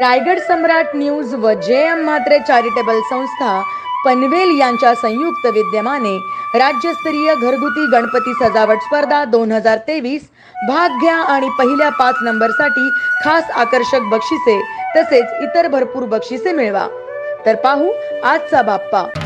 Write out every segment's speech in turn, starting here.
Raigad Samrat news व जे M Mhatre charitable संस्था पनवेल यांच्या संयुक्त विद्यमाने राज्यस्तरीय घरगुती गणपती सजावट स्पर्धा दोन हजार तेवीस भाग घ्या आणि पहिल्या पाच नंबरसाठी खास आकर्षक बक्षिसे तसेच इतर भरपूर बक्षिसे मिळवा. तर पाहू आजचा बाप्पा.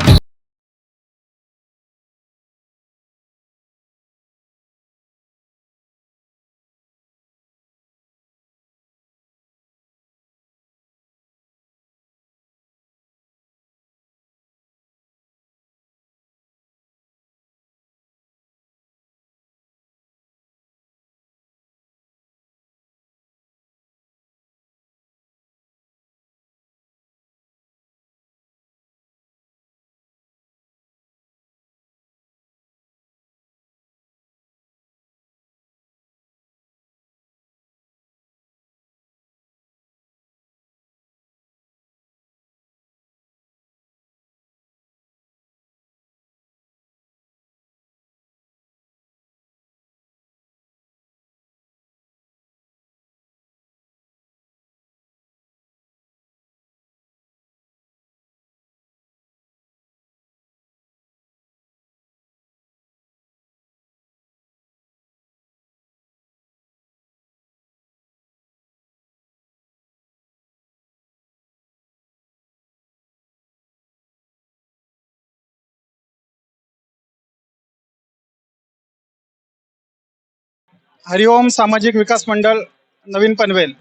हरिओम सामाजिक विकास मंडळ नवीन पनवेल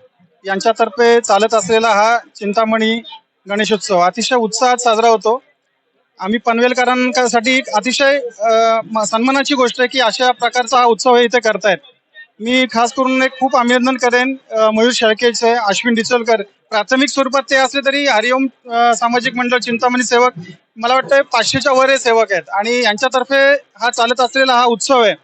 यांच्यातर्फे चालत असलेला हा चिंतामणी गणेशोत्सव. अतिशय उत्साहात साजरा होतो. आम्ही पनवेलकरांसाठी एक अतिशय म- सन्मानाची गोष्ट आहे की अशा प्रकारचा हा उत्सव इथे करतायत. मी खास करून एक खूप अभिनंदन करेन मयूर शेळकेचे अश्विन डिचोलकर. प्राथमिक स्वरूपात ते असले तरी हरिओम सामाजिक मंडळ चिंतामणी सेवक मला वाटतं पाचशेच्या वर हे सेवक आहेत. आणि यांच्यातर्फे हा चालत असलेला हा उत्सव आहे.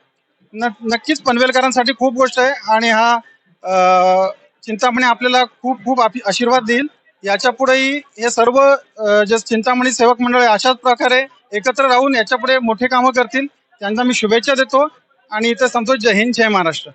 नक्कीच पनवेलकरांसाठी खूप गोष्ट आहे आणि हा चिंतामणी आपल्याला खूप खूप आशीर्वाद देईल. याच्या पुढेही हे सर्व जे चिंतामणी सेवक मंडळ आहे अशाच प्रकारे एकत्र राहून याच्यापुढे मोठे कामं करतील. त्यांना मी शुभेच्छा देतो. आणि इथे संतोष जय हिंद जय महाराष्ट्र.